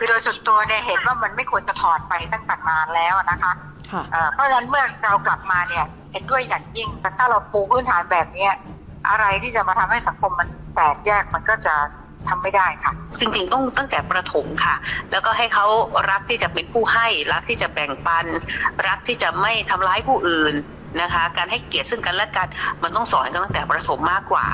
คือโดยส่วนตัวเนี่ยเห็นว่ามันไม่ควรจะถอดไปตั้งแต่นานแล้วนะคะค่ะเอ่อเพราะฉะนั้นเมื่อเรากลับมาเนี่ยเห็นด้วยอย่างยิ่งแต่ถ้าเราปูพื้นฐานแบบเนี้ยอะไรที่จะมาทำให้สังคมมันแตกแยกมันก็จะทำไม่ได้ค่ะ จริงๆต้องตั้งแต่ประถมค่ะ แล้วก็ให้เขารักที่จะเป็นผู้ให้ รักที่จะแบ่งปัน รักที่จะไม่ทำร้ายผู้อื่นนะคะ การให้เกียรติซึ่งกันและกันมันต้องสอนกันตั้งแต่ประถมมากกว่า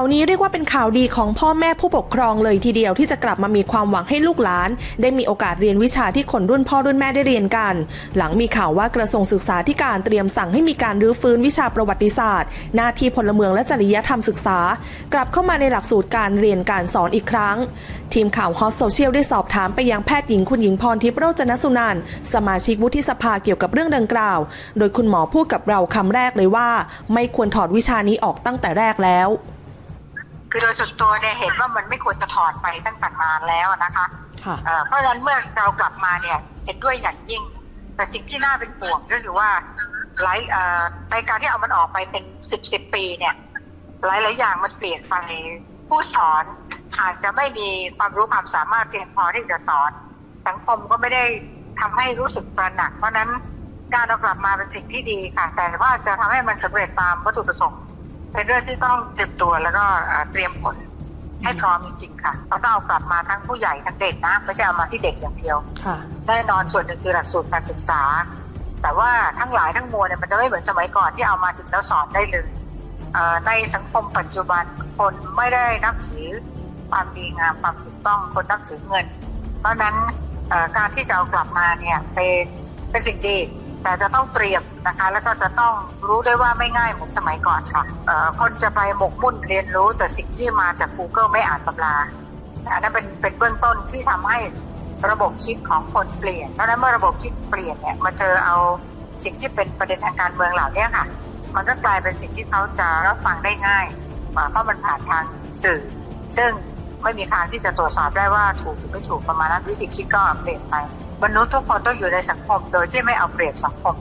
าวนี้เรียกว่าเป็นข่าวดีของพ่อแม่ผู้ปกครองเลยทีเดียวที่จะกลับมามีความหวังให้ลูกหลาน ได้มีโอกาสเรียนวิชาที่คนรุ่นพ่อรุ่นแม่ได้เรียนกัน หลังมีข่าวว่ากระทรวงศึกษาธิการเตรียมสั่งให้มีการรื้อฟื้นวิชาประวัติศาสตร์ หน้าที่พลเมืองและจริยธรรมศึกษา กลับเข้ามาในหลักสูตรการเรียนการสอนอีกครั้ง ทีมข่าวฮอตโซเชียลได้สอบถามไปยังแพทย์หญิงคุณหญิงพรทิพย์โรจนสุนันท์สมาชิกวุฒิสภาเกี่ยวกับเรื่องดังกล่าว โดยคุณหมอพูดกับเราคำแรกเลยว่า ไม่ควรถอดวิชานี้ออกตั้งแต่แรกแล้ว คือโดยส่วนตัวเนี่ยเห็นว่ามันไม่ควรจะถอดไปตั้งแต่นานแล้วนะคะค่ะเอ่อเพราะฉะนั้นเมื่อเรากลับมาเนี่ยเห็นด้วยอย่างยิ่ง แต่สิ่งที่น่าเป็นห่วงก็คือว่าหลายเอ่อในการที่เอามันออกไปเป็นสิบสิบปีเนี่ย หลายหลายๆอย่างมันเปลี่ยนไปผู้สอนอาจจะไม่มีความรู้ความสามารถเพียงพอที่จะสอน สังคมก็ไม่ได้ทำให้รู้สึกตระหนัก เพราะฉะนั้นการเอากลับมาเป็นสิ่งที่ดีค่ะ แต่ว่าจะทำให้มันสำเร็จตามวัตถุประสงค์ เป็นเรื่องที่ต้องเตรียมตัวแล้วก็เอ่อเตรียมผลให้พร้อมจริงๆค่ะเราต้องเอากลับมาทั้งผู้ใหญ่ทั้งเด็กนะไม่ใช่เอามาที่เด็กอย่างเดียวค่ะแน่นอนส่วนหนึ่งคือหลักสูตรการศึกษา แต่ว่าทั้งหลายทั้งมวลเนี่ยมันจะไม่เหมือนสมัยก่อนที่เอามาถึงแล้วสอนได้เลยเอ่อในสังคมปัจจุบันคนไม่ได้นับถือความดีงามความถูกต้องคนนับถือเงิน เพราะฉะนั้นเอ่อการที่จะเอากลับมาเนี่ยเป็นเป็นสิ่งดี แต่จะต้องเตรียมนะคะ แล้วก็จะต้องรู้ได้ว่าไม่ง่ายเหมือนสมัยก่อนค่ะคนจะไปหมกมุ่นเรียนรู้แต่สิ่งที่มาจาก Google ไม่อ่านตำราอันนั้นเป็นเป็นเบื้องต้นที่ทำให้ระบบคิดของคนเปลี่ยน เพราะฉะนั้นเมื่อระบบคิดเปลี่ยนเนี่ยมาเจอเอาสิ่งที่เป็นประเด็นทางการเมืองเหล่านี้ค่ะ มันก็กลายเป็นสิ่งที่เขาจะรับฟังได้ง่ายอ่าเพราะมันผ่านทางสื่อ ซึ่งไม่มีทางที่จะตรวจสอบได้ว่าถูกหรือไม่ถูกประมาณนั้นวิธีคิดก็เปลี่ยนไป มนุษย์ทุกคนต้องอยู่ในสังคม โดยที่ไม่เอาเปรียบสังคม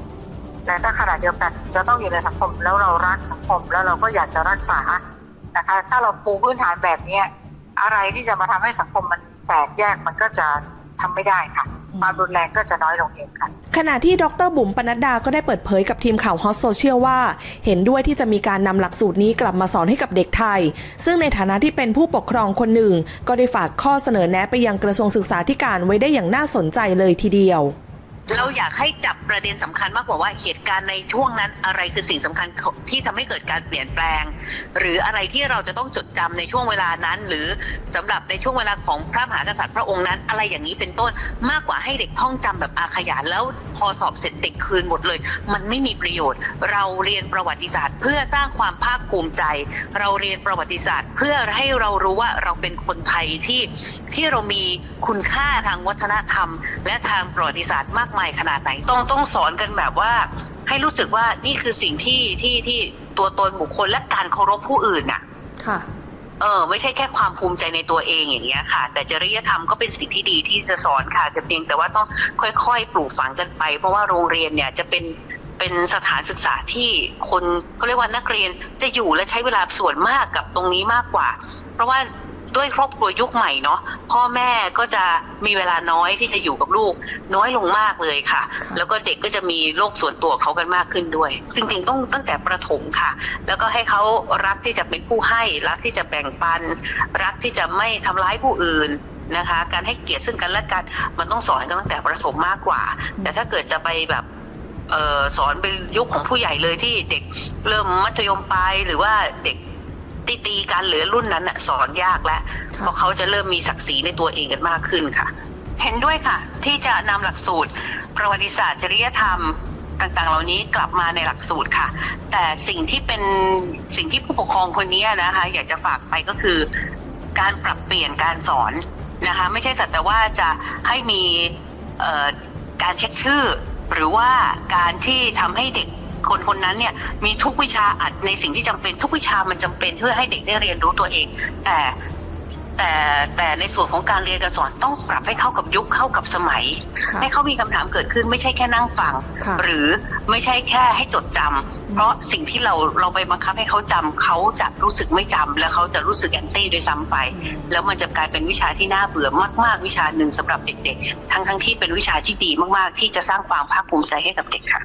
แต่ถ้าขณะเดียวกันจะต้องอยู่ในสังคมแล้วเรารักสังคมแล้วเราก็อยากจะรักษานะคะ ถ้าเราปูพื้นฐานแบบเนี้ยอะไรที่จะมาทำให้สังคมมันแตกแยกมันก็จะทำไม่ได้ค่ะ ความรุนแรงก็จะน้อยลงเองค่ะ ขณะที่ดรบุ๋มปนัดดาก็ได้เปิดเผยกับทีมข่าวฮอตโซเชียลว่า เห็นด้วยที่จะมีการนำหลักสูตรนี้กลับมาสอนให้กับเด็กไทย ซึ่งในฐานะที่เป็นผู้ปกครองคนหนึ่ง ก็ได้ฝากข้อเสนอแนะไปยังกระทรวงศึกษาธิการไว้ได้อย่างน่าสนใจเลยทีเดียว เราอยากให้จับประเด็นสำคัญมากกว่าว่าเหตุการณ์ในช่วงนั้นอะไรคือสิ่งสำคัญที่ทำให้เกิดการเปลี่ยนแปลง หรืออะไรที่เราจะต้องจดจำในช่วงเวลานั้น หรือสำหรับในช่วงเวลาของพระมหากษัตริย์พระองค์นั้น อะไรอย่างนี้เป็นต้นมากกว่าให้เด็กท่องจำแบบอาขยานแล้วพอสอบเสร็จเด็กคืนหมดเลย มันไม่มีประโยชน์ เราเรียนประวัติศาสตร์ เพื่อสร้างความภาคภูมิใจ เราเรียนประวัติศาสตร์ เพื่อให้เรารู้ว่าเราเป็นคนไทยที่ที่เรามีคุณค่าทางวัฒนธรรม และทางประวัติศาสตร์มากมายขนาดไหน ต้องต้องสอนกันแบบว่า ให้รู้สึกว่านี่คือสิ่งที่ที่ที่ตัวตนบุคคลและการเคารพผู้อื่นน่ะ ค่ะ เออ ไม่ใช่แค่ความภูมิใจในตัวเองอย่างเงี้ยค่ะ แต่จริยธรรมก็เป็นสิ่งที่ดีที่จะสอนค่ะ จะเพียงแต่ว่าต้องค่อยๆ ปลูกฝังกันไป เพราะว่าโรงเรียนเนี่ยจะเป็นเป็นสถานศึกษาที่คนเขาเรียกว่านักเรียนจะอยู่และใช้เวลาส่วนมากกับตรงนี้มากกว่า เพราะว่า ด้วยครอบครัวยุคใหม่เนาะพ่อแม่ก็จะมีเวลาน้อยที่จะอยู่กับลูก น้อยลงมากเลยค่ะ แล้วก็เด็กก็จะมีโลกส่วนตัวเขากันมากขึ้นด้วย จริง ๆ ต้องตั้งแต่ประถมค่ะ แล้วก็ให้เขารักที่จะเป็นผู้ให้ รักที่จะแบ่งปัน รักที่จะไม่ทำร้ายผู้อื่นนะคะ การให้เกียรติซึ่งกันและกันมันต้องสอนกันตั้งแต่ประถมมากกว่า แต่ถ้าเกิดจะไปแบบเออสอนเป็นยุคของผู้ใหญ่เลยที่เด็กเริ่มมัธยมปลายหรือว่าเด็ก ตีตีๆกันหรือรุ่นนั้นน่ะสอนยากแล้วค่ะเพราะเขาจะเริ่มมีศักดิ์ศรีในตัวเองกันมากขึ้นค่ะ เห็นด้วยค่ะ ที่จะนำหลักสูตร ประวัติศาสตร์จริยธรรมต่างๆ เหล่านี้กลับมาในหลักสูตรค่ะ แต่สิ่งที่เป็นสิ่งที่ผู้ปกครองคนนี้นะคะ อยากจะฝากไปก็คือ การปรับเปลี่ยนการสอนนะคะ ไม่ใช่สักแต่ว่าจะให้มีเอ่อการเช็คชื่อ หรือว่าการที่ทำให้เด็ก คนคนนั้นเนี่ยมีทุกวิชาอัดในสิ่งที่จำเป็นทุกวิชามันจำเป็นเพื่อให้เด็กได้เรียนรู้ตัวเอง แต่แต่แต่ในส่วนของการเรียนการสอนต้องปรับให้เข้ากับยุคเข้ากับสมัยค่ะให้เขามีคำถามเกิดขึ้นไม่ใช่แค่นั่งฟังค่ะหรือไม่ใช่แค่ให้จดจำเพราะสิ่งที่เราเราไปบังคับให้เขาจำเขาจะรู้สึกไม่จำแล้วเขาจะรู้สึกแอนตี้ด้วยซ้ำไป แล้วมันจะกลายเป็นวิชาที่น่าเบื่อมาก ๆ วิชาหนึ่งสำหรับเด็ก ๆ ทั้งทั้งๆที่เป็นวิชาที่ดีมากๆ ที่จะสร้างความภาคภูมิใจให้กับเด็กค่ะ